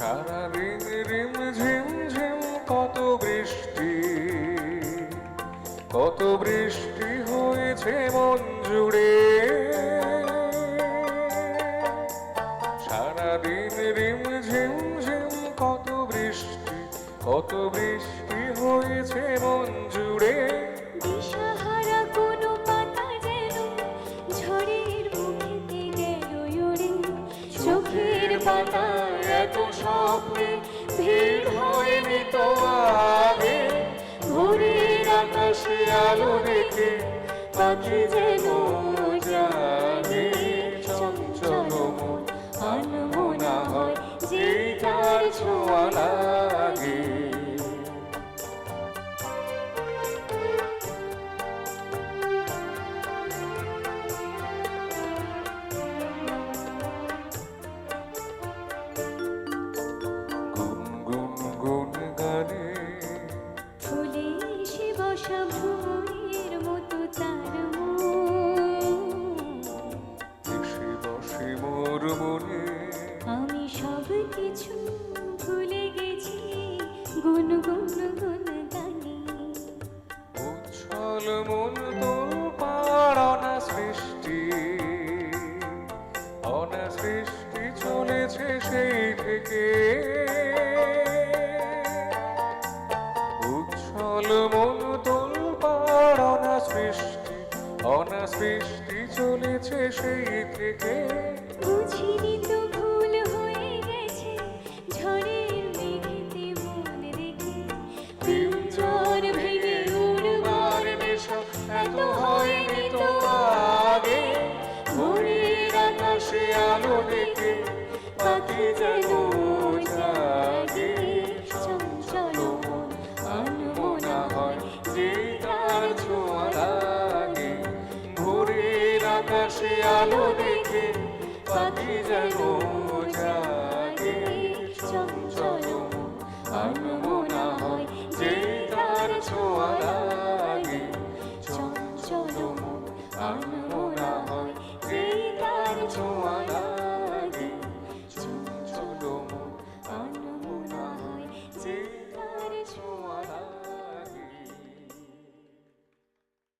সারা দিন রিম ঝিম ঝিম, কত বৃষ্টি কত বৃষ্টি হয়েছে মন জুড়ে। সারা দিন রিম ঝিম ঝিম, কত বৃষ্টি কত বৃষ্টি হয়েছে মন জুড়ে। দিশাহারা কোনো পাতা যেন পাতা এত স্বপ্নে ভিড় হয়নি তো আগে। ভোরের আকাশে আলো দেখে পাখি যেন চঞ্চল মন, আনমনা হয় যে তার ভোরের মতো তার এসে বসে মোর মনে। আমি সব কিছু ভুলে গেছি গুন গুন গুন গানে উচ্ছল মন তোর পাড়না সৃষ্টি অনা সৃষ্টি চলেছে সেই থেকে। উচ্ছল মন সৃষ্টি অনা সৃষ্টি চলেছে সেই থেকে। বুঝিনি তো আকাশে আলো দেখে পাখি যেন